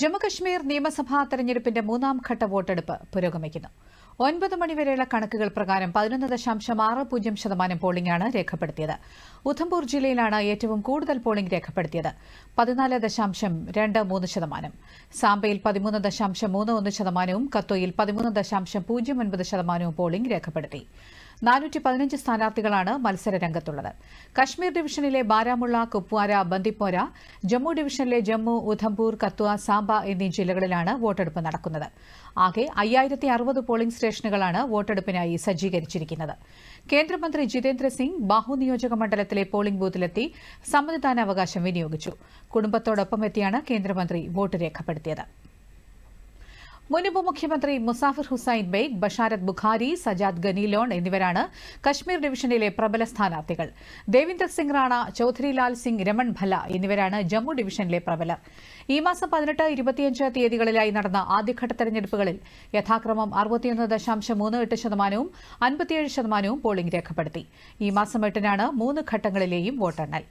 ജമ്മുകശ്മീർ നിയമസഭാ തെരഞ്ഞെടുപ്പിന്റെ മൂന്നാം ഘട്ട വോട്ടെടുപ്പ് പുരോഗമിക്കുന്നു. ഒൻപത് മണിവരെയുള്ള കണക്കുകൾ പ്രകാരം പതിനൊന്ന് ദശാംശം ആറ് പൂജ്യം ശതമാനം പോളിംഗാണ് രേഖപ്പെടുത്തിയത്. ഉധംപൂർ ജില്ലയിലാണ് ഏറ്റവും കൂടുതൽ പോളിംഗ് രേഖപ്പെടുത്തിയത് പതിനാല് ദശാംശം രണ്ട് മൂന്ന് ശതമാനം. സാംബയിൽ പതിമൂന്ന് ദശാംശം മൂന്ന് ഒന്ന് ശതമാനവും കത്തോയിൽ പതിമൂന്ന് ദശാംശം പൂജ്യം ഒൻപത് ശതമാനവും പോളിംഗ് രേഖപ്പെടുത്തി. നാനൂറ്റി പതിനഞ്ച് സ്ഥാനാർത്ഥികളാണ് മത്സര രംഗത്തുള്ളത് കശ്മീർ ഡിവിഷനിലെ ബാരാമുള്ള കുപ്വാര ബന്ദിപ്പോര ജമ്മു ഡിവിഷനിലെ ജമ്മു ഉധംപൂർ കത്വ സാംബ എന്നീ ജില്ലകളിലാണ് വോട്ടെടുപ്പ് നടക്കുന്നത്. ആകെ അയ്യായിരത്തി അറുപത് പോളിംഗ് സ്റ്റേഷനുകളാണ് വോട്ടെടുപ്പിനായി സജ്ജീകരിച്ചിരിക്കുന്നത്. കേന്ദ്രമന്ത്രി ജിതേന്ദ്ര സിംഗ് ബാഹു നിയോജക മണ്ഡലത്തിലെ പോളിംഗ് ബൂത്തിലെത്തി സമ്മതിദാനാവകാശം വിനിയോഗിച്ചു. കുടുംബത്തോടൊപ്പം എത്തിയാണ് കേന്ദ്രമന്ത്രി വോട്ട് രേഖപ്പെടുത്തിയത്. മുൻ മുഖ്യമന്ത്രി മുസാഫിർ ഹുസൈൻ ബെയ്ഗ് ബഷാരത് ബുഖാരി സജാദ് ഗനിലോൺ എന്നിവരാണ് കശ്മീർ ഡിവിഷനിലെ പ്രബല സ്ഥാനാർത്ഥികൾ. ദേവിന്ദർ സിംഗ് റാണ ചൌധരിലാൽ സിംഗ് രമൺ ഭല എന്നിവരാണ് ജമ്മു ഡിവിഷനിലെ പ്രബലർ. ഈ മാസം പതിനെട്ട് ഇരുപത്തിയഞ്ച് തീയതികളിലായി നടന്ന ആദ്യഘട്ട തെരഞ്ഞെടുപ്പുകളിൽ യഥാക്രമം അറുപത്തിയൊന്ന് ദശാംശം മൂന്ന് എട്ട് ശതമാനവും അൻപത്തിയേഴ് ശതമാനവും പോളിംഗ് രേഖപ്പെടുത്തി. ഈ മാസം എട്ടിനാണ് മൂന്ന് ഘട്ടങ്ങളിലെയും വോട്ടെണ്ണൽ.